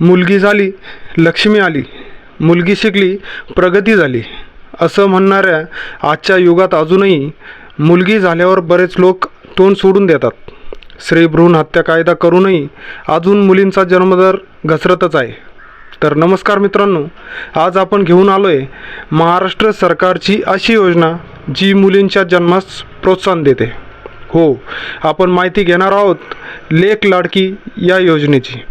मुलगी झाली लक्ष्मी आली. मुलगी शिकली प्रगती झाली. असं म्हणणाऱ्या आजच्या युगात अजूनही मुलगी झाल्यावर बरेच लोक तोंड सोडून देतात. स्त्री भ्रूण हत्या कायदा करूनही अजून मुलींचा जन्मदर घसरतच आहे. तर नमस्कार मित्रांनो आज आपण घेऊन आलो आहे महाराष्ट्र सरकारची अशी योजना जी मुलींच्या जन्मास प्रोत्साहन देते. हो आपण माहिती घेणार आहोत लेख लाडकी या योजनेची.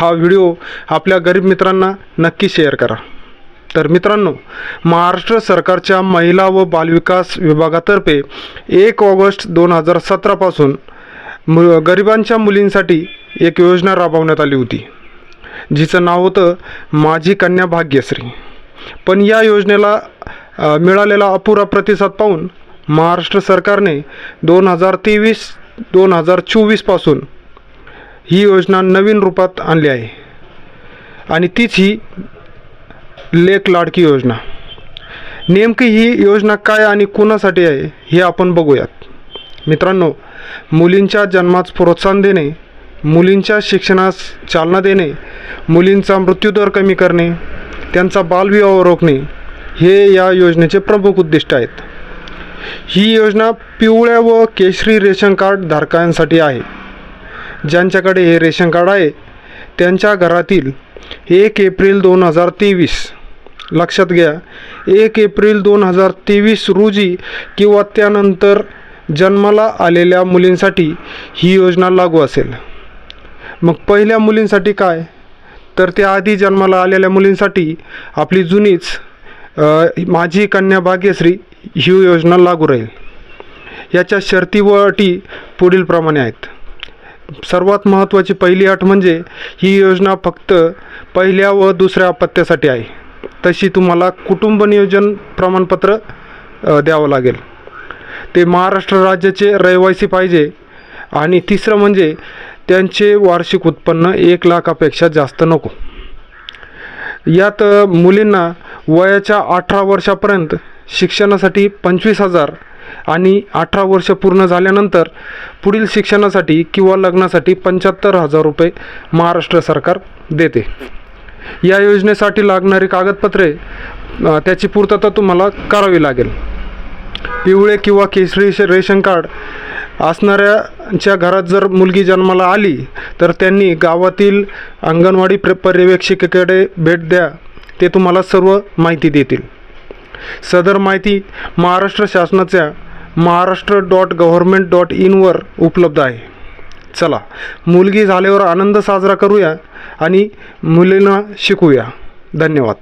हा व्हिडिओ आपल्या गरीब मित्रांना नक्की शेअर करा. तर मित्रांनो महाराष्ट्र सरकारच्या महिला व बालविकास विभागातर्फे एक ऑगस्ट दोन हजार सतरापासून मु गरिबांच्या मुलींसाठी एक योजना राबवण्यात आली होती. जिचं नाव होतं माझी कन्या भाग्यश्री. पण या योजनेला मिळालेला अपुरा प्रतिसाद पाहून महाराष्ट्र सरकारने दोन हजार तेवीस दोन हजार चोवीसपासून ही योजना नवीन रूपात आणली आहे. आणि तीच ही लेख लाडकी योजना. नेमकी ही योजना काय आणि कोणासाठी आहे हे आपण बघूयात. मित्रांनो मुलींच्या जन्मास प्रोत्साहन देणे मुलींच्या शिक्षणास चालना देणे मुलींचा मृत्यूदर कमी करणे त्यांचा बालविवाह रोखणे हे या योजनेचे प्रमुख उद्दिष्ट आहेत. ही योजना पिवळ्या व केशरी रेशन कार्ड धारकांसाठी आहे. ज्यांच्याकडे हे रेशन कार्ड आहे त्यांच्या घरातील एक एप्रिल दोन हजार तेवीस. लक्षात घ्या एक एप्रिल दोन हजार तेवीस रोजी किंवा त्यानंतर जन्माला आलेल्या मुलींसाठी ही योजना लागू असेल. मग पहिल्या मुलींसाठी काय? तर त्या आधी जन्माला आलेल्या मुलींसाठी आपली जुनीच माझी कन्या भाग्यश्री ही योजना लागू राहील. याच्या शर्ती व अटी पुढीलप्रमाणे आहेत. सर्वात महत्त्वाची पहिली अट म्हणजे ही योजना फक्त पहिल्या व दुसऱ्या अपत्यासाठी आहे. तशी तुम्हाला कुटुंब नियोजन प्रमाणपत्र द्यावं लागेल. ते महाराष्ट्र राज्याचे रहिवासी पाहिजे आणि तिसरं म्हणजे त्यांचे वार्षिक उत्पन्न एक लाखापेक्षा जास्त नको. यात मुलींना वयाच्या अठरा वर्षापर्यंत शिक्षणासाठी पंचवीस हजार आणि अठरा वर्ष पूर्ण झाल्यानंतर पुढील शिक्षणासाठी किंवा लग्नासाठी पंच्याहत्तर हजार रुपये महाराष्ट्र सरकार देते. या योजनेसाठी लागणारी कागदपत्रे त्याची पूर्तता तुम्हाला करावी लागेल. पिवळे किंवा केसरी रेशन कार्ड असणाऱ्याच्या घरात जर मुलगी जन्माला आली तर त्यांनी गावातील अंगणवाडी प्र पर्यवेक्षिकेकडे भेट द्या ते तुम्हाला सर्व माहिती देतील. सदर माहिती महाराष्ट्र शासनाच्या महाराष्ट्र डॉट गव्हर्मेंट डॉट इनवर उपलब्ध आहे. चला मुलगी झाल्यावर आनंद साजरा करूया आणि मुलींना शिकूया धन्यवाद.